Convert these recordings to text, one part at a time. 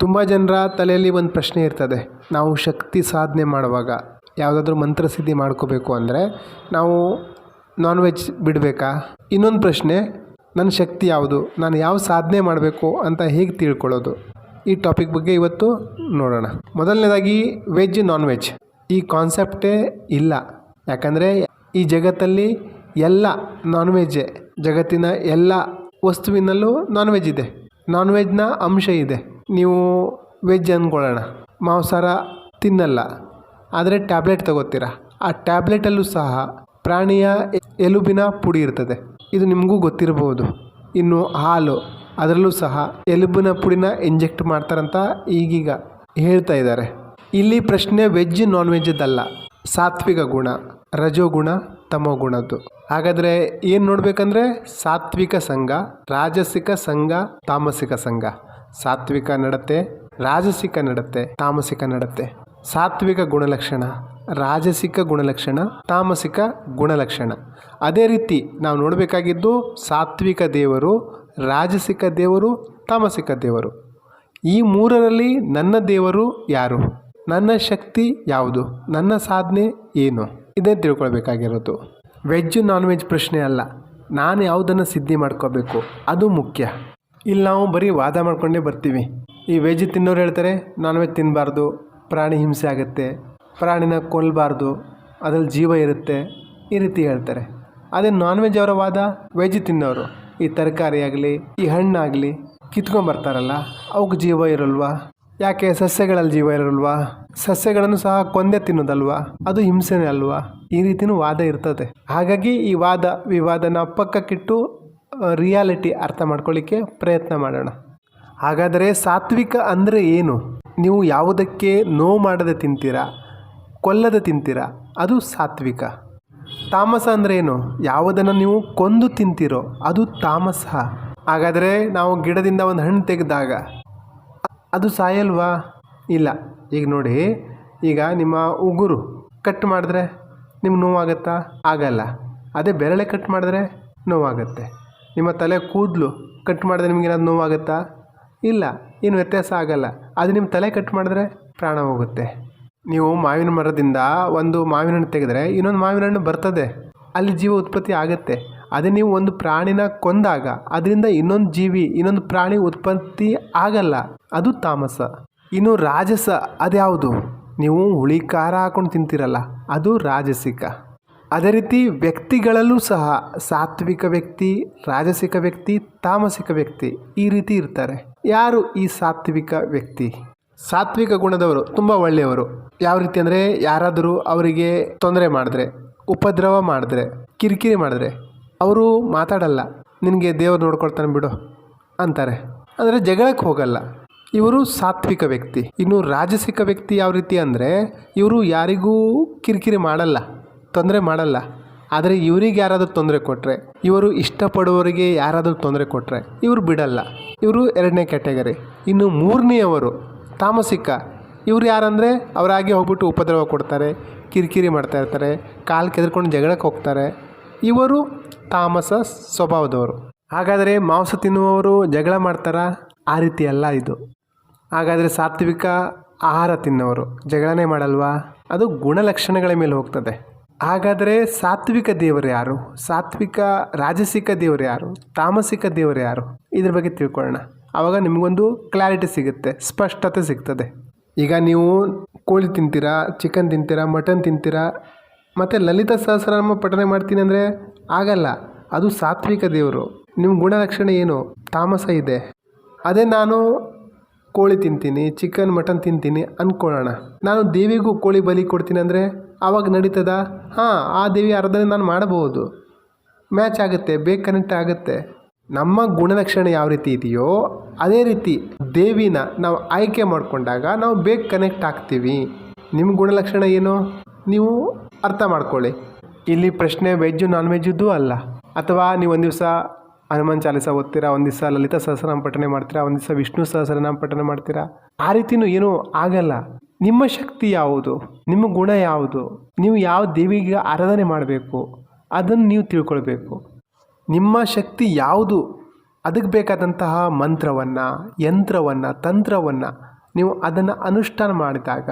ತುಂಬ ಜನರ ತಲೆಯಲ್ಲಿ ಒಂದು ಪ್ರಶ್ನೆ ಇರ್ತದೆ. ನಾವು ಶಕ್ತಿ ಸಾಧನೆ ಮಾಡುವಾಗ ಯಾವುದಾದ್ರೂ ಮಂತ್ರಸಿದ್ಧಿ ಮಾಡ್ಕೋಬೇಕು ಅಂದರೆ ನಾವು ನಾನ್ ವೆಜ್ ಬಿಡಬೇಕಾ? ಇನ್ನೊಂದು ಪ್ರಶ್ನೆ, ನನ್ನ ಶಕ್ತಿ ಯಾವುದು? ನಾನು ಯಾವ ಸಾಧನೆ ಮಾಡಬೇಕು ಅಂತ ಹೇಗೆ ತಿಳ್ಕೊಳ್ಳೋದು? ಈ ಟಾಪಿಕ್ ಬಗ್ಗೆ ಇವತ್ತು ನೋಡೋಣ. ಮೊದಲನೇದಾಗಿ ವೆಜ್ ನಾನ್ ವೆಜ್ ಈ ಕಾನ್ಸೆಪ್ಟೇ ಇಲ್ಲ. ಯಾಕಂದರೆ ಈ ಜಗತ್ತಲ್ಲಿ ಎಲ್ಲ ನಾನ್ ವೆಜ್ಜೇ ಜಗತ್ತಿನ ಎಲ್ಲ ವಸ್ತುವಿನಲ್ಲೂ ನಾನ್ ವೆಜ್ ಇದೆ. ನಾನ್ ವೆಜ್ನ ಅಂಶ ಇದೆ. ನೀವು ವೆಜ್ ಅಂದ್ಕೊಳ್ಳೋಣ ಮಾಂಸಾಹಾರ ತಿನ್ನಲ್ಲ, ಆದರೆ ಟ್ಯಾಬ್ಲೆಟ್ ತಗೋತೀರ? ಆ ಟ್ಯಾಬ್ಲೆಟಲ್ಲೂ ಸಹ ಪ್ರಾಣಿಯ ಎಲುಬಿನ ಪುಡಿ ಇರ್ತದೆ. ಇದು ನಿಮಗೂ ಗೊತ್ತಿರಬಹುದು. ಇನ್ನು ಹಾಲು, ಅದರಲ್ಲೂ ಸಹ ಎಲುಬಿನ ಪುಡಿನ ಇಂಜೆಕ್ಟ್ ಮಾಡ್ತಾರಂತ ಈಗೀಗ ಹೇಳ್ತಾ ಇದ್ದಾರೆ. ಇಲ್ಲಿ ಪ್ರಶ್ನೆ ವೆಜ್ ನಾನ್ ವೆಜ್ಜದಲ್ಲ ಸಾತ್ವಿಕ ಗುಣ, ರಜೋಗುಣ, ತಮೋಗುಣದ್ದು. ಹಾಗಾದರೆ ಏನು ನೋಡಬೇಕಂದ್ರೆ ಸಾತ್ವಿಕ ಸಂಘ, ರಾಜಸಿಕ ಸಂಘ, ತಾಮಸಿಕ ಸಂಘ. ಸಾತ್ವಿಕ ನಡತೆ, ರಾಜಸಿಕ ನಡತೆ, ತಾಮಸಿಕ ನಡತೆ. ಸಾತ್ವಿಕ ಗುಣಲಕ್ಷಣ, ರಾಜಸಿಕ ಗುಣಲಕ್ಷಣ, ತಾಮಸಿಕ ಗುಣಲಕ್ಷಣ. ಅದೇ ರೀತಿ ನಾವು ನೋಡಬೇಕಾಗಿದ್ದು ಸಾತ್ವಿಕ ದೇವರು, ರಾಜಸಿಕ ದೇವರು, ತಾಮಸಿಕ ದೇವರು. ಈ ಮೂರರಲ್ಲಿ ನನ್ನ ದೇವರು ಯಾರು? ನನ್ನ ಶಕ್ತಿ ಯಾವುದು? ನನ್ನ ಸಾಧನೆ ಏನು? ಇದೇ ತಿಳ್ಕೊಳ್ಬೇಕಾಗಿರೋದು. ವೆಜ್ ನಾನ್ ವೆಜ್ ಪ್ರಶ್ನೆ ಅಲ್ಲ. ನಾನು ಯಾವುದನ್ನು ಸಿದ್ಧಿ ಮಾಡ್ಕೋಬೇಕು? ಅದು ಮುಖ್ಯ. ಇಲ್ಲಿ ನಾವು ಬರೀ ವಾದ ಮಾಡ್ಕೊಂಡೇ ಬರ್ತೀವಿ. ಈ ವೆಜ್ ತಿನ್ನೋರು ಹೇಳ್ತಾರೆ, ನಾನ್ ವೆಜ್ ತಿನ್ನಬಾರ್ದು ಪ್ರಾಣಿ ಹಿಂಸೆ ಆಗುತ್ತೆ, ಪ್ರಾಣಿನ ಕೊಲ್ಲಬಾರ್ದು ಅದ್ರಲ್ಲಿ ಜೀವ ಇರುತ್ತೆ, ಈ ರೀತಿ ಹೇಳ್ತಾರೆ. ಅದೇ ನಾನ್ ವೆಜ್ ಅವರ ವಾದ ವೆಜ್ ತಿನ್ನೋರು, ಈ ತರಕಾರಿ ಆಗಲಿ, ಈ ಹಣ್ಣಾಗಲಿ ಕಿತ್ಕೊಂಬರ್ತಾರಲ್ಲ ಅವಕ್ಕೆ ಜೀವ ಇರಲ್ವಾ? ಯಾಕೆ ಸಸ್ಯಗಳಲ್ಲಿ ಜೀವ ಇರಲ್ವಾ? ಸಸ್ಯಗಳನ್ನು ಸಹ ಕೊಂದೆ ತಿನ್ನೋದಲ್ವಾ? ಅದು ಹಿಂಸೆನೇ ಅಲ್ವಾ? ಈ ರೀತಿನೂ ವಾದ ಇರ್ತದೆ. ಹಾಗಾಗಿ ಈ ವಾದ ವಿವಾದನ ಪಕ್ಕಕ್ಕಿಟ್ಟು ರಿಯಾಲಿಟಿ ಅರ್ಥ ಮಾಡ್ಕೊಳ್ಳಿಕ್ಕೆ ಪ್ರಯತ್ನ ಮಾಡೋಣ. ಹಾಗಾದರೆ ಸಾತ್ವಿಕ ಅಂದರೆ ಏನು? ನೀವು ಯಾವುದಕ್ಕೆ ನೋವು ಮಾಡದೆ ತಿಂತೀರಾ? ಕೊಲ್ಲದೆ ತಿಂತೀರಾ? ಅದು ಸಾತ್ವಿಕ. ತಾಮಸ ಅಂದರೆ ಏನು? ಯಾವುದನ್ನು ನೀವು ಕೊಂದು ತಿಂತೀರೋ, ಅದು ತಾಮಸ. ಹಾಗಾದರೆ ನಾವು ಗಿಡದಿಂದ ಒಂದು ಹಣ್ಣು ತೆಗೆದಾಗ ಅದು ಸಾಯಲ್ವಾ? ಇಲ್ಲ. ಈಗ ನೋಡಿ, ಈಗ ನಿಮ್ಮ ಉಗುರು ಕಟ್ ಮಾಡಿದ್ರೆ ನಿಮ್ಗೆ ನೋವಾಗತ್ತಾ? ಆಗಲ್ಲ. ಅದೇ ಬೆರಳೆ ಕಟ್ ಮಾಡಿದ್ರೆ ನೋವಾಗುತ್ತೆ. ನಿಮ್ಮ ತಲೆ ಕೂದಲು ಕಟ್ ಮಾಡಿದ್ರೆ ನಿಮಗೇನಾದ್ರು ನೋವಾಗುತ್ತಾ? ಇಲ್ಲ, ಏನು ವ್ಯತ್ಯಾಸ ಆಗಲ್ಲ. ಅದು ನಿಮ್ಮ ತಲೆ ಕಟ್ ಮಾಡಿದ್ರೆ ಪ್ರಾಣ ಹೋಗುತ್ತೆ. ನೀವು ಮಾವಿನ ಮರದಿಂದ ಒಂದು ಮಾವಿನ ಹಣ್ಣು ತೆಗೆದ್ರೆ ಇನ್ನೊಂದು ಮಾವಿನ ಹಣ್ಣು ಬರ್ತದೆ. ಅಲ್ಲಿ ಜೀವ ಉತ್ಪತ್ತಿ ಆಗುತ್ತೆ. ಅದೇ ನೀವು ಒಂದು ಪ್ರಾಣಿನ ಕೊಂದಾಗ ಅದರಿಂದ ಇನ್ನೊಂದು ಜೀವಿ, ಇನ್ನೊಂದು ಪ್ರಾಣಿ ಉತ್ಪತ್ತಿ ಆಗಲ್ಲ. ಅದು ತಾಮಸ. ಇನ್ನು ರಾಜಸ ಅದ್ಯಾವುದು? ನೀವು ಹುಳಿ ಖಾರ ಹಾಕೊಂಡು ತಿಂತೀರಲ್ಲ, ಅದು ರಾಜಸಿಕ. ಅದೇ ರೀತಿ ವ್ಯಕ್ತಿಗಳಲ್ಲೂ ಸಹ ಸಾತ್ವಿಕ ವ್ಯಕ್ತಿ, ರಾಜಸಿಕ ವ್ಯಕ್ತಿ, ತಾಮಸಿಕ ವ್ಯಕ್ತಿ ಈ ರೀತಿ ಇರ್ತಾರೆ. ಯಾರು ಈ ಸಾತ್ವಿಕ ವ್ಯಕ್ತಿ? ಸಾತ್ವಿಕ ಗುಣದವರು, ತುಂಬ ಒಳ್ಳೆಯವರು. ಯಾವ ರೀತಿ ಅಂದರೆ ಯಾರಾದರೂ ಅವರಿಗೆ ತೊಂದರೆ ಮಾಡಿದ್ರೆ, ಉಪದ್ರವ ಮಾಡಿದ್ರೆ, ಕಿರಿಕಿರಿ ಮಾಡಿದ್ರೆ, ಅವರು ಮಾತಾಡಲ್ಲ, ನಿನಗೆ ದೇವರು ನೋಡ್ಕೊಳ್ತಾನೆ ಬಿಡು ಅಂತಾರೆ. ಅಂದರೆ ಜಗಳಕ್ಕೆ ಹೋಗಲ್ಲ. ಇವರು ಸಾತ್ವಿಕ ವ್ಯಕ್ತಿ. ಇನ್ನು ರಾಜಸಿಕ ವ್ಯಕ್ತಿ ಯಾವ ರೀತಿ ಅಂದರೆ ಇವರು ಯಾರಿಗೂ ಕಿರಿಕಿರಿ ಮಾಡಲ್ಲ. ತೊಂದರೆ ಮಾಡಲ್ಲ. ಆದರೆ ಇವರಿಗೆ ಯಾರಾದರೂ ತೊಂದರೆ ಕೊಟ್ಟರೆ ಇವರು ಇಷ್ಟಪಡುವವರಿಗೆ ಯಾರಾದರೂ ತೊಂದರೆ ಕೊಟ್ಟರೆ ಇವರು ಬಿಡಲ್ಲ. ಇವರು ಎರಡನೇ ಕ್ಯಾಟಗರಿ. ಇನ್ನು ಮೂರನೆಯವರು ತಾಮಸಿಕ. ಇವ್ರು ಯಾರಂದರೆ ಅವರಾಗಿ ಹೋಗ್ಬಿಟ್ಟು ಉಪದ್ರವ ಕೊಡ್ತಾರೆ, ಕಿರಿಕಿರಿ ಮಾಡ್ತಾ ಇರ್ತಾರೆ, ಕಾಲು ಕೆದ್ಕೊಂಡು ಜಗಳಕ್ಕೆ ಹೋಗ್ತಾರೆ. ಇವರು ತಾಮಸ ಸ್ವಭಾವದವರು. ಹಾಗಾದರೆ ಮಾಂಸ ತಿನ್ನುವವರು ಜಗಳ ಮಾಡ್ತಾರಾ? ಆ ರೀತಿ ಅಲ್ಲ ಇದು. ಹಾಗಾದರೆ ಸಾತ್ವಿಕ ಆಹಾರ ತಿನ್ನೋರು ಜಗಳನೇ ಮಾಡಲ್ವಾ? ಅದು ಗುಣಲಕ್ಷಣಗಳ ಮೇಲೆ ಹೋಗ್ತದೆ. ಹಾಗಾದರೆ ಸಾತ್ವಿಕ ದೇವರು ಯಾರು? ಸಾತ್ವಿಕ ರಾಜಸಿಕ ದೇವರು ಯಾರು? ತಾಮಸಿಕ ದೇವರು ಯಾರು? ಇದ್ರ ಬಗ್ಗೆ ತಿಳ್ಕೊಳ್ಳೋಣ. ಆವಾಗ ನಿಮಗೊಂದು ಕ್ಲಾರಿಟಿ ಸಿಗುತ್ತೆ, ಸ್ಪಷ್ಟತೆ ಸಿಗ್ತದೆ. ಈಗ ನೀವು ಕೋಳಿ ತಿಂತೀರಾ ಚಿಕನ್ ತಿಂತೀರಾ ಮಟನ್ ತಿಂತೀರಾ, ಮತ್ತು ಲಲಿತ ಸಹಸ್ರನಾಮ ಪಠನೆ ಮಾಡ್ತೀನಿ ಅಂದರೆ ಆಗಲ್ಲ. ಅದು ಸಾತ್ವಿಕ ದೇವರು. ನಿಮ್ಮ ಗುಣಲಕ್ಷಣ ಏನು? ತಾಮಸ ಇದೆ. ಅದೇ ನಾನು ಕೋಳಿ ತಿಂತೀನಿ ಚಿಕನ್ ಮಟನ್ ತಿಂತೀನಿ ಅಂದ್ಕೊಳ್ಳೋಣ ನಾನು ದೇವಿಗೂ ಕೋಳಿ ಬಲಿ ಕೊಡ್ತೀನಿ ಅಂದರೆ ಆವಾಗ ನಡೀತದ? ಹಾಂ, ಆ ದೇವಿ ಆರಾಧನೆ ನಾನು ಮಾಡಬಹುದು. ಮ್ಯಾಚ್ ಆಗುತ್ತೆ, ಬೇಗ ಕನೆಕ್ಟ್ ಆಗುತ್ತೆ. ನಮ್ಮ ಗುಣಲಕ್ಷಣ ಯಾವ ರೀತಿ ಇದೆಯೋ, ಅದೇ ರೀತಿ ದೇವಿನ ನಾವು ಆಯ್ಕೆ ಮಾಡಿಕೊಂಡಾಗ ನಾವು ಬೇಗ ಕನೆಕ್ಟ್ ಆಗ್ತೀವಿ. ನಿಮ್ಮ ಗುಣಲಕ್ಷಣ ಏನು? ನೀವು ಅರ್ಥ ಮಾಡ್ಕೊಳ್ಳಿ. ಇಲ್ಲಿ ಪ್ರಶ್ನೆ ವೆಜ್ಜು ನಾನ್ ವೆಜ್ಜದ್ದು ಅಲ್ಲ. ಅಥವಾ ನೀವು ಒಂದು ದಿವಸ ಹನುಮಾನ್ ಚಾಲಿಸ ಓದ್ತೀರಾ, ಒಂದು ದಿವಸ ಲಲಿತಾ ಸಹಸ್ರನಾಮ ಪಠನೆ ಮಾಡ್ತೀರಾ, ಒಂದು ದಿವಸ ವಿಷ್ಣು ಸಹಸ್ರನಾಮ ಪಠನೆ ಮಾಡ್ತೀರಾ? ಆ ರೀತಿನೂ ಏನೂ ಆಗಲ್ಲ. ನಿಮ್ಮ ಶಕ್ತಿ ಯಾವುದು? ನಿಮ್ಮ ಗುಣ ಯಾವುದು? ನೀವು ಯಾವ ದೇವಿಗೆ ಆರಾಧನೆ ಮಾಡಬೇಕು? ಅದನ್ನು ನೀವು ತಿಳ್ಕೊಳ್ಬೇಕು. ನಿಮ್ಮ ಶಕ್ತಿ ಯಾವುದು? ಅದಕ್ಕೆ ಬೇಕಾದಂತಹ ಮಂತ್ರವನ್ನು, ಯಂತ್ರವನ್ನು, ತಂತ್ರವನ್ನು ನೀವು ಅದನ್ನು ಅನುಷ್ಠಾನ ಮಾಡಿದಾಗ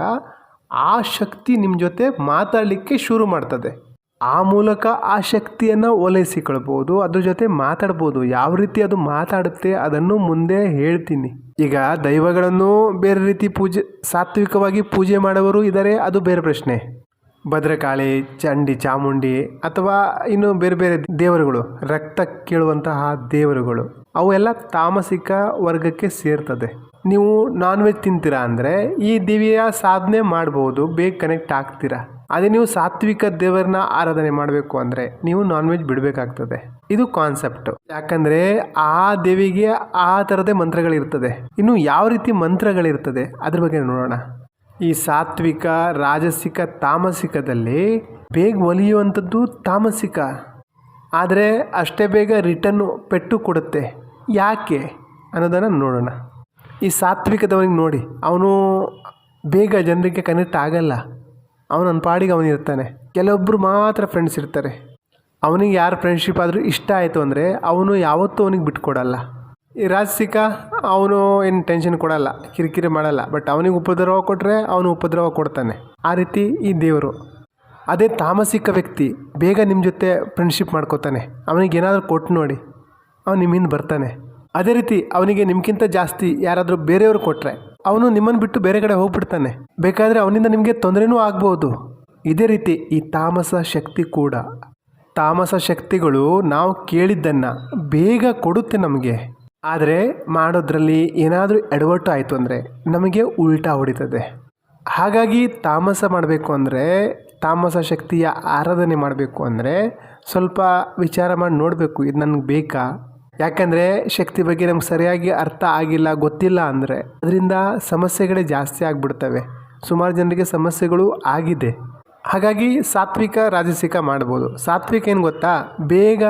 ಆ ಶಕ್ತಿ ನಿಮ್ಮ ಜೊತೆ ಮಾತಾಡಲಿಕ್ಕೆ ಶುರು ಮಾಡ್ತದೆ. ಆ ಮೂಲಕ ಆ ಶಕ್ತಿಯನ್ನು ಓಲೈಸಿಕೊಳ್ಬೋದು ಅದ್ರ ಜೊತೆ ಮಾತಾಡ್ಬೋದು. ಯಾವ ರೀತಿ ಅದು ಮಾತಾಡುತ್ತೆ ಅದನ್ನು ಮುಂದೆ ಹೇಳ್ತೀನಿ. ಈಗ ದೈವಗಳನ್ನು ಬೇರೆ ರೀತಿ ಪೂಜೆ, ಸಾತ್ವಿಕವಾಗಿ ಪೂಜೆ ಮಾಡುವವರು ಇದ್ದಾರೆ ಅದು ಬೇರೆ ಪ್ರಶ್ನೆ. ಭದ್ರಕಾಳಿ, ಚಂಡಿ, ಚಾಮುಂಡಿ ಅಥವಾ ಇನ್ನು ಬೇರೆ ಬೇರೆ ದೇವರುಗಳು, ರಕ್ತ ಕೇಳುವಂತಹ ದೇವರುಗಳು, ಅವೆಲ್ಲ ತಾಮಸಿಕ ವರ್ಗಕ್ಕೆ ಸೇರ್ತದೆ. ನೀವು ನಾನ್ ವೆಜ್ ತಿಂತೀರಾ ಅಂದರೆ ಈ ದಿವ್ಯ ಸಾಧನೆ ಮಾಡ್ಬೋದು, ಬೇಗ ಕನೆಕ್ಟ್ ಆಗ್ತೀರಾ? ಅದೇ ನೀವು ಸಾತ್ವಿಕ ದೇವರನ್ನ ಆರಾಧನೆ ಮಾಡಬೇಕು ಅಂದರೆ ನೀವು ನಾನ್ ವೆಜ್ ಬಿಡಬೇಕಾಗ್ತದೆ. ಇದು ಕಾನ್ಸೆಪ್ಟ್ ಯಾಕಂದರೆ ಆ ದೇವಿಗೆ ಆ ಥರದೇ ಮಂತ್ರಗಳಿರ್ತದೆ. ಇನ್ನು ಯಾವ ರೀತಿ ಮಂತ್ರಗಳಿರ್ತದೆ, ಅದ್ರ ಬಗ್ಗೆ ನೋಡೋಣ. ಈ ಸಾತ್ವಿಕ, ರಾಜಸಿಕ, ತಾಮಸಿಕದಲ್ಲಿ ಬೇಗ ಒಲಿಯುವಂಥದ್ದು ತಾಮಸಿಕ. ಆದರೆ ಅಷ್ಟೇ ಬೇಗ ರಿಟರ್ನು ಪೆಟ್ಟು ಕೊಡುತ್ತೆ. ಯಾಕೆ ಅನ್ನೋದನ್ನು ನೋಡೋಣ. ಈ ಸಾತ್ವಿಕದವನಿಗೆ ನೋಡಿ, ಅವನು ಬೇಗ ಜನರಿಗೆ ಕನೆಕ್ಟ್ ಆಗಲ್ಲ. ಅವನ ಪಾಡಿಗೆ ಅವನಿರ್ತಾನೆ ಕೆಲವೊಬ್ಬರು ಮಾತ್ರ ಫ್ರೆಂಡ್ಸ್ ಇರ್ತಾರೆ. ಅವನಿಗೆ ಯಾರು ಫ್ರೆಂಡ್ಶಿಪ್ ಆದರೂ ಇಷ್ಟ ಆಯಿತು ಅಂದರೆ ಅವನು ಯಾವತ್ತೂ ಅವನಿಗೆ ಬಿಟ್ಕೊಡಲ್ಲ. ಈ ರಾಜಸಿಕ ಅವನು ಏನು ಟೆನ್ಷನ್ ಕೊಡಲ್ಲ, ಕಿರಿಕಿರಿ ಮಾಡಲ್ಲ. ಬಟ್ ಅವನಿಗೆ ಉಪದ್ರವ ಕೊಟ್ಟರೆ ಅವನು ಉಪದ್ರವ ಕೊಡ್ತಾನೆ. ಆ ರೀತಿ ಈ ದೇವರು. ಅದೇ ತಾಮಸಿಕ ವ್ಯಕ್ತಿ ಬೇಗ ನಿಮ್ಮ ಜೊತೆ ಫ್ರೆಂಡ್ಶಿಪ್ ಮಾಡ್ಕೋತಾನೆ. ಅವನಿಗೆ ಏನಾದರೂ ಕೊಟ್ಟು ನೋಡಿ. ಅವನು ನಿಮ್ಮಿಂದ ಬರ್ತಾನೆ. ಅದೇ ರೀತಿ ಅವನಿಗೆ ನಿಮ್ಗಿಂತ ಜಾಸ್ತಿ ಯಾರಾದರೂ ಬೇರೆಯವರು ಕೊಟ್ಟರೆ ಅವನು ನಿಮ್ಮನ್ನು ಬಿಟ್ಟು ಬೇರೆ ಕಡೆ ಹೋಗ್ಬಿಡ್ತಾನೆ. ಬೇಕಾದರೆ ಅವನಿಂದ ನಿಮಗೆ ತೊಂದರೆನೂ ಆಗ್ಬೋದು. ಇದೇ ರೀತಿ ಈ ತಾಮಸ ಶಕ್ತಿ ಕೂಡ. ತಾಮಸ ಶಕ್ತಿಗಳು ನಾವು ಕೇಳಿದ್ದನ್ನು ಬೇಗ ಕೊಡುತ್ತೆ ನಮಗೆ. ಆದರೆ ಮಾಡೋದ್ರಲ್ಲಿ ಏನಾದರೂ ಎಡವಟ್ಟು ಆಯಿತು ಅಂದರೆ ನಮಗೆ ಉಲ್ಟಾ ಹೊಡಿತದೆ. ಹಾಗಾಗಿ ತಾಮಸ ಮಾಡಬೇಕು ಅಂದರೆ, ತಾಮಸ ಶಕ್ತಿಯ ಆರಾಧನೆ ಮಾಡಬೇಕು ಅಂದರೆ ಸ್ವಲ್ಪ ವಿಚಾರ ಮಾಡಿ ನೋಡಬೇಕು ಇದು ನನಗೆ ಬೇಕಾ? ಯಾಕಂದರೆ ಶಕ್ತಿ ಬಗ್ಗೆ ನಮ್ಗೆ ಸರಿಯಾಗಿ ಅರ್ಥ ಆಗಿಲ್ಲ, ಗೊತ್ತಿಲ್ಲ ಅಂದರೆ ಅದರಿಂದ ಸಮಸ್ಯೆಗಳೇ ಜಾಸ್ತಿ ಆಗಿಬಿಡ್ತವೆ. ಸುಮಾರು ಜನರಿಗೆ ಸಮಸ್ಯೆಗಳು ಆಗಿದೆ. ಹಾಗಾಗಿ ಸಾತ್ವಿಕ, ರಾಜಸಿಕ ಮಾಡ್ಬೋದು. ಸಾತ್ವಿಕ ಏನು ಗೊತ್ತಾ? ಬೇಗ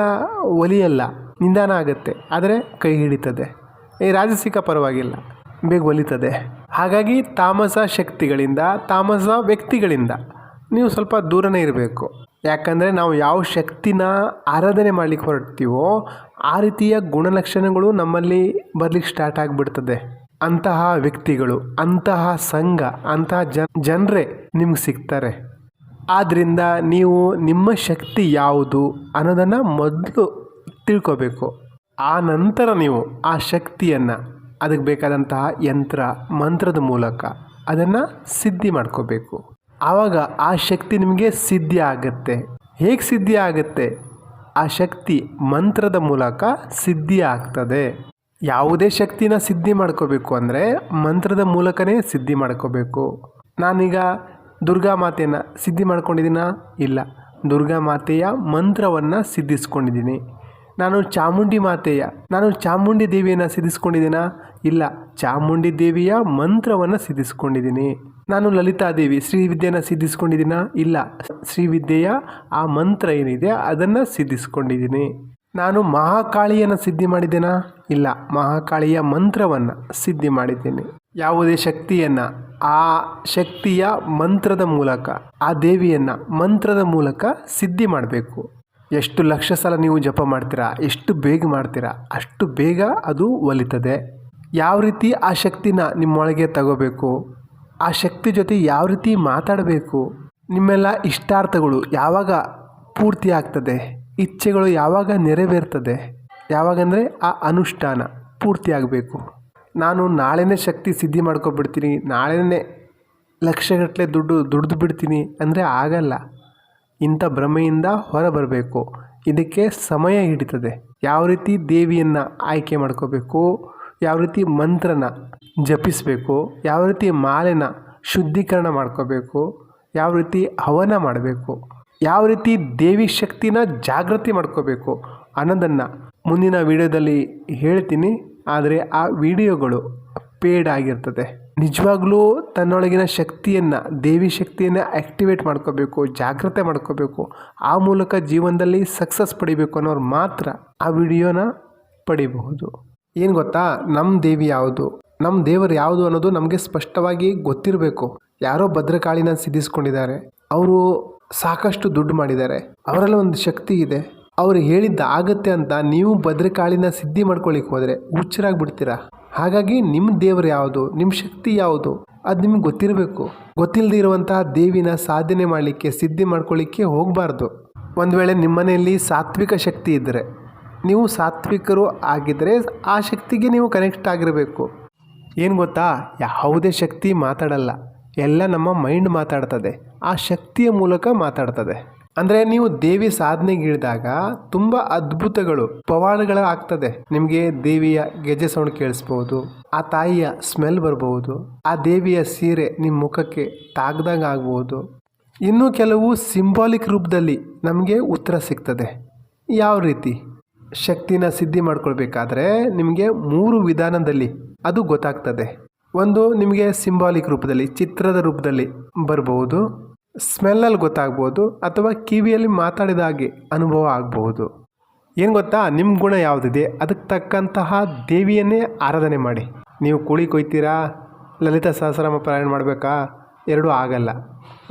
ಒಲಿಯಲ್ಲ, ನಿಧಾನ ಆಗುತ್ತೆ. ಆದರೆ ಕೈ ಹಿಡಿತದೆ. ಈ ರಾಜಸಿಕ ಪರವಾಗಿಲ್ಲ, ಬೇಗ ಒಲಿತದೆ. ಹಾಗಾಗಿ ತಾಮಸ ಶಕ್ತಿಗಳಿಂದ, ತಾಮಸ ವ್ಯಕ್ತಿಗಳಿಂದ ನೀವು ಸ್ವಲ್ಪ ದೂರನೇ ಇರಬೇಕು. ಯಾಕಂದರೆ ನಾವು ಯಾವ ಶಕ್ತಿನ ಆರಾಧನೆ ಮಾಡ್ಲಿಕ್ಕೆ ಹೊರಡ್ತೀವೋ ಆ ರೀತಿಯ ಗುಣಲಕ್ಷಣಗಳು ನಮ್ಮಲ್ಲಿ ಬರ್ಲಿಕ್ಕೆ ಸ್ಟಾರ್ಟ್ ಆಗಿಬಿಡ್ತದೆ. ಅಂತಹ ವ್ಯಕ್ತಿಗಳು, ಅಂತಹ ಸಂಘ, ಅಂತಹ ಜನ್, ಜನರೇ ನಿಮ್ಗೆ ಸಿಗ್ತಾರೆ. ಆದ್ದರಿಂದ ನೀವು ನಿಮ್ಮ ಶಕ್ತಿ ಯಾವುದು ಅನ್ನೋದನ್ನು ಮೊದಲು ತಿಳ್ಕೋಬೇಕು. ಆ ನಂತರ ನೀವು ಆ ಶಕ್ತಿಯನ್ನು, ಅದಕ್ಕೆ ಬೇಕಾದಂತಹ ಯಂತ್ರ, ಮಂತ್ರದ ಮೂಲಕ ಅದನ್ನು ಸಿದ್ಧಿ ಮಾಡ್ಕೋಬೇಕು. ಆವಾಗ ಆ ಶಕ್ತಿ ನಿಮಗೆ ಸಿದ್ಧಿ ಆಗುತ್ತೆ. ಹೇಗೆ ಸಿದ್ಧಿ ಆಗುತ್ತೆ? ಆ ಶಕ್ತಿ ಮಂತ್ರದ ಮೂಲಕ ಸಿದ್ಧಿ ಆಗ್ತದೆ. ಯಾವುದೇ ಶಕ್ತಿನ ಸಿದ್ಧಿ ಮಾಡ್ಕೋಬೇಕು ಅಂದರೆ ಮಂತ್ರದ ಮೂಲಕನೇ ಸಿದ್ಧಿ ಮಾಡ್ಕೋಬೇಕು. ನಾನೀಗ ದುರ್ಗಾ ಮಾತೆಯನ್ನು ಸಿದ್ಧಿ ಮಾಡ್ಕೊಂಡಿದ್ದೀನ? ಇಲ್ಲ. ದುರ್ಗಾ ಮಾತೆಯ ಮಂತ್ರವನ್ನು ಸಿದ್ಧಿಸ್ಕೊಂಡಿದ್ದೀನಿ. ನಾನು ಚಾಮುಂಡಿ ಮಾತೆಯ, ನಾನು ಚಾಮುಂಡಿ ದೇವಿಯನ್ನು ಸಿದ್ಧಿಸ್ಕೊಂಡಿದ್ದೀನಾ? ಇಲ್ಲ. ಚಾಮುಂಡಿ ದೇವಿಯ ಮಂತ್ರವನ್ನು ಸಿದ್ಧಿಸ್ಕೊಂಡಿದ್ದೀನಿ. ನಾನು ಲಲಿತಾದೇವಿ ಶ್ರೀವಿದ್ಯೆನ ಸಿದ್ಧಿಸ್ಕೊಂಡಿದ್ದೀನ? ಇಲ್ಲ. ಶ್ರೀವಿದ್ಯೆಯ ಆ ಮಂತ್ರ ಏನಿದೆ, ಅದನ್ನು ಸಿದ್ಧಿಸ್ಕೊಂಡಿದ್ದೀನಿ. ನಾನು ಮಹಾಕಾಳಿಯನ್ನು ಸಿದ್ಧಿ ಮಾಡಿದ್ದೇನಾ? ಇಲ್ಲ. ಮಹಾಕಾಳಿಯ ಮಂತ್ರವನ್ನು ಸಿದ್ಧಿ ಮಾಡಿದ್ದೀನಿ. ಯಾವುದೇ ಶಕ್ತಿಯನ್ನು, ಆ ಶಕ್ತಿಯ ಮಂತ್ರದ ಮೂಲಕ, ಆ ದೇವಿಯನ್ನು ಮಂತ್ರದ ಮೂಲಕ ಸಿದ್ಧಿ ಮಾಡಬೇಕು. ಎಷ್ಟು ಲಕ್ಷ ಸಲ ನೀವು ಜಪ ಮಾಡ್ತೀರಾ, ಎಷ್ಟು ಬೇಗ ಮಾಡ್ತೀರಾ, ಅಷ್ಟು ಬೇಗ ಅದು ಒಲಿತದೆ. ಯಾವ ರೀತಿ ಆ ಶಕ್ತಿನ ನಿಮ್ಮೊಳಗೆ ತಗೋಬೇಕು? ಆ ಶಕ್ತಿ ಜೊತೆ ಯಾವ ರೀತಿ ಮಾತಾಡಬೇಕು? ನಿಮ್ಮೆಲ್ಲ ಇಷ್ಟಾರ್ಥಗಳು ಯಾವಾಗ ಪೂರ್ತಿ ಆಗ್ತದೆ? ಇಚ್ಛೆಗಳು ಯಾವಾಗ ನೆರವೇರ್ತದೆ? ಯಾವಾಗಂದರೆ ಆ ಅನುಷ್ಠಾನ ಪೂರ್ತಿ ಆಗಬೇಕು. ನಾನು ನಾಳೆನೇ ಶಕ್ತಿ ಸಿದ್ಧಿ ಮಾಡ್ಕೊಬಿಡ್ತೀನಿ, ನಾಳೆನೇ ಲಕ್ಷಗಟ್ಟಲೆ ದುಡ್ಡು ದುಡ್ದು ಬಿಡ್ತೀನಿ ಅಂದರೆ ಆಗಲ್ಲ. ಇಂಥ ಭ್ರಮೆಯಿಂದ ಹೊರಬರಬೇಕು. ಇದಕ್ಕೆ ಸಮಯ ಹಿಡಿತದೆ. ಯಾವ ರೀತಿ ದೇವಿಯನ್ನು ಆಯ್ಕೆ ಮಾಡ್ಕೋಬೇಕು? ಯಾವ ರೀತಿ ಮಂತ್ರನ ಜಪಿಸಬೇಕು, ಯಾವ ರೀತಿ ಮಾಲಿನ ಶುದ್ಧೀಕರಣ ಮಾಡ್ಕೋಬೇಕು, ಯಾವ ರೀತಿ ಹವನ ಮಾಡಬೇಕು, ಯಾವ ರೀತಿ ದೇವಿ ಶಕ್ತಿನ ಜಾಗೃತಿ ಮಾಡ್ಕೋಬೇಕು ಅನ್ನೋದನ್ನು ಮುಂದಿನ ವಿಡಿಯೋದಲ್ಲಿ ಹೇಳ್ತೀನಿ. ಆದರೆ ಆ ವಿಡಿಯೋಗಳು ಪೇಡ್ ಆಗಿರ್ತದೆ. ನಿಜವಾಗ್ಲೂ ತನ್ನೊಳಗಿನ ಶಕ್ತಿಯನ್ನು, ದೇವಿ ಶಕ್ತಿಯನ್ನು ಆ್ಯಕ್ಟಿವೇಟ್ ಮಾಡ್ಕೋಬೇಕು ಜಾಗ್ರತೆ ಮಾಡ್ಕೋಬೇಕು, ಆ ಮೂಲಕ ಜೀವನದಲ್ಲಿ ಸಕ್ಸಸ್ ಪಡಿಬೇಕು ಅನ್ನೋರು ಮಾತ್ರ ಆ ವಿಡಿಯೋನ ಪಡಿಬಹುದು. ಏನು ಗೊತ್ತಾ? ನಮ್ಮ ದೇವಿ ಯಾವುದು? ನಮ್ಮ ದೇವರು ಯಾವುದು ಅನ್ನೋದು ನಮಗೆ ಸ್ಪಷ್ಟವಾಗಿ ಗೊತ್ತಿರಬೇಕು. ಯಾರೋ ಭದ್ರಕಾಳಿನ ಸಿದ್ಧಿಸ್ಕೊಂಡಿದ್ದಾರೆ. ಅವರು ಸಾಕಷ್ಟು ದುಡ್ಡು ಮಾಡಿದ್ದಾರೆ. ಅವರಲ್ಲಿ ಒಂದು ಶಕ್ತಿ ಇದೆ. ಅವ್ರು ಹೇಳಿದ್ದ ಆಗತ್ತೆ ಅಂತ ನೀವು ಭದ್ರಕಾಳಿನ ಸಿದ್ಧಿ ಮಾಡ್ಕೊಳ್ಳಿಕ್ ಹೋದರೆ ಹುಚ್ಚರಾಗಿ ಬಿಡ್ತೀರಾ ಹಾಗಾಗಿ ನಿಮ್ಮ ದೇವರು ಯಾವುದು ನಿಮ್ಮ ಶಕ್ತಿ ಯಾವುದು ಅದು ನಿಮ್ಗೆ ಗೊತ್ತಿರಬೇಕು. ಗೊತ್ತಿಲ್ಲದೆ ಇರುವಂತಹ ದೇವಿನ ಸಾಧನೆ ಮಾಡಲಿಕ್ಕೆ, ಸಿದ್ಧಿ ಮಾಡ್ಕೊಳ್ಳಿಕ್ಕೆ ಹೋಗಬಾರ್ದು. ಒಂದು ವೇಳೆ ನಿಮ್ಮ ಮನೆಯಲ್ಲಿ ಸಾತ್ವಿಕ ಶಕ್ತಿ ಇದ್ದರೆ ನೀವು ಸಾತ್ವಿಕರು ಆಗಿದ್ದರೆ ಆ ಶಕ್ತಿಗೆ ನೀವು ಕನೆಕ್ಟ್ ಆಗಿರಬೇಕು. ಏನು ಗೊತ್ತಾ? ಯಾವುದೇ ಶಕ್ತಿ ಮಾತಾಡಲ್ಲ. ಎಲ್ಲ ನಮ್ಮ ಮೈಂಡ್ ಮಾತಾಡ್ತದೆ. ಆ ಶಕ್ತಿಯ ಮೂಲಕ ಮಾತಾಡ್ತದೆ. ಅಂದರೆ ನೀವು ದೇವಿ ಸಾಧನೆಗಿಳಿದಾಗ ತುಂಬ ಅದ್ಭುತಗಳು ಪವಾಡಗಳ ಆಗ್ತದೆ ನಿಮಗೆ ದೇವಿಯ ಗೆಜೆ ಸೌಂಡ್ ಕೇಳಿಸ್ಬೋದು, ಆ ತಾಯಿಯ ಸ್ಮೆಲ್ ಬರ್ಬೋದು, ಆ ದೇವಿಯ ಸೀರೆ ನಿಮ್ಮ ಮುಖಕ್ಕೆ ತಾಗ್ದಂಗೆ ಆಗ್ಬೋದು. ಇನ್ನೂ ಕೆಲವು ಸಿಂಬಾಲಿಕ್ ರೂಪದಲ್ಲಿ ನಮಗೆ ಉತ್ತರ ಸಿಗ್ತದೆ. ಯಾವ ರೀತಿ? ಶಕ್ತಿನ ಸಿದ್ಧಿ ಮಾಡ್ಕೊಳ್ಬೇಕಾದ್ರೆ ನಿಮಗೆ ಮೂರು ವಿಧಾನದಲ್ಲಿ ಅದು ಗೊತ್ತಾಗ್ತದೆ. ಒಂದು ನಿಮಗೆ ಸಿಂಬಾಲಿಕ್ ರೂಪದಲ್ಲಿ, ಚಿತ್ರದ ರೂಪದಲ್ಲಿ ಬರ್ಬೋದು ಸ್ಮೆಲ್ಲಲ್ಲಿ ಗೊತ್ತಾಗ್ಬೋದು, ಅಥವಾ ಕಿವಿಯಲ್ಲಿ ಮಾತಾಡಿದ ಹಾಗೆ ಅನುಭವ ಆಗಬಹುದು ಏನು ಗೊತ್ತಾ? ನಿಮ್ಮ ಗುಣ ಯಾವುದಿದೆ? ಅದಕ್ಕೆ ತಕ್ಕಂತಹ ದೇವಿಯನ್ನೇ ಆರಾಧನೆ ಮಾಡಿ. ನೀವು ಕೋಳಿ ಕೊಯ್ತೀರಾ? ಲಲಿತ ಸಹಸ್ರನಾಮ ಪಾರಾಯಣ ಮಾಡಬೇಕಾ? ಎರಡೂ ಆಗಲ್ಲ.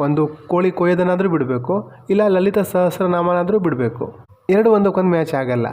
ಒಂದು ಕೋಳಿ ಕೊಯ್ಯೋದನ್ನಾದರೂ ಬಿಡಬೇಕು, ಇಲ್ಲ ಲಲಿತ ಸಹಸ್ರನಾಮನಾದರೂ ಬಿಡಬೇಕು. ಎರಡು ಒಂದಕ್ಕೊಂದು ಮ್ಯಾಚ್ ಆಗಲ್ಲ.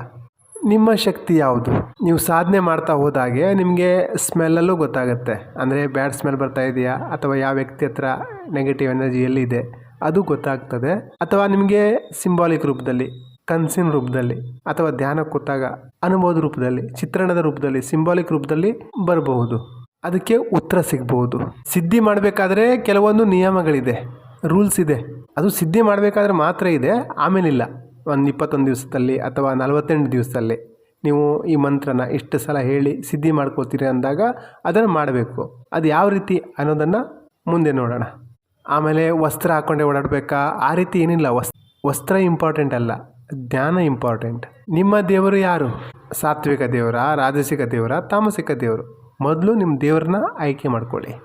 ನಿಮ್ಮ ಶಕ್ತಿ ಯಾವುದು? ನೀವು ಸಾಧನೆ ಮಾಡ್ತಾ ಹೋದಾಗೆ ನಿಮಗೆ ಸ್ಮೆಲ್ಲಲ್ಲೂ ಗೊತ್ತಾಗುತ್ತೆ. ಅಂದರೆ ಬ್ಯಾಡ್ ಸ್ಮೆಲ್ ಬರ್ತಾ ಇದೆಯಾ? ಅಥವಾ ಯಾವ ವ್ಯಕ್ತಿ ಹತ್ರ ನೆಗೆಟಿವ್ ಎನರ್ಜಿ ಎಲ್ಲಿದೆ? ಅದು ಗೊತ್ತಾಗ್ತದೆ. ಅಥವಾ ನಿಮಗೆ ಸಿಂಬಾಲಿಕ್ ರೂಪದಲ್ಲಿ, ಕನ್ಸಿನ ರೂಪದಲ್ಲಿ, ಅಥವಾ ಧ್ಯಾನ ಕೂತಾಗ ಅನುಭವದ ರೂಪದಲ್ಲಿ, ಚಿತ್ರಣದ ರೂಪದಲ್ಲಿ ಸಿಂಬಾಲಿಕ್ ರೂಪದಲ್ಲಿ ಬರಬಹುದು. ಅದಕ್ಕೆ ಉತ್ತರ ಸಿಗಬಹುದು. ಸಿದ್ಧಿ ಮಾಡಬೇಕಾದ್ರೆ ಕೆಲವೊಂದು ನಿಯಮಗಳಿದೆ ರೂಲ್ಸ್ ಇದೆ. ಅದು ಸಿದ್ಧಿ ಮಾಡಬೇಕಾದ್ರೆ ಮಾತ್ರ ಇದೆ, ಆಮೇಲಿಲ್ಲ. ಒಂದು ಇಪ್ಪತ್ತೊಂದು ದಿವಸದಲ್ಲಿ ಅಥವಾ ನಲವತ್ತೆಂಟು ದಿವಸದಲ್ಲಿ ನೀವು ಈ ಮಂತ್ರನ ಇಷ್ಟು ಸಲ ಹೇಳಿ ಸಿದ್ಧಿ ಮಾಡ್ಕೋತೀರಿ ಅಂದಾಗ ಅದನ್ನು ಮಾಡಬೇಕು. ಅದು ಯಾವ ರೀತಿ ಅನ್ನೋದನ್ನು ಮುಂದೆ ನೋಡೋಣ. ಆಮೇಲೆ ವಸ್ತ್ರ ಹಾಕ್ಕೊಂಡೆ ಓಡಾಡಬೇಕಾ? ಆ ರೀತಿ ಏನಿಲ್ಲ. ವಸ್, ವಸ್ತ್ರ ಇಂಪಾರ್ಟೆಂಟ್ ಅಲ್ಲ. ಜ್ಞಾನ ಇಂಪಾರ್ಟೆಂಟ್ ನಿಮ್ಮ ದೇವರು ಯಾರು? ಸಾತ್ವಿಕ ದೇವರ? ರಾಜಸಿಕ ದೇವರ? ತಾಮಸಿಕ ದೇವರು? ಮೊದಲು ನಿಮ್ಮ ದೇವ್ರನ್ನ ಆಯ್ಕೆ ಮಾಡ್ಕೊಳ್ಳಿ.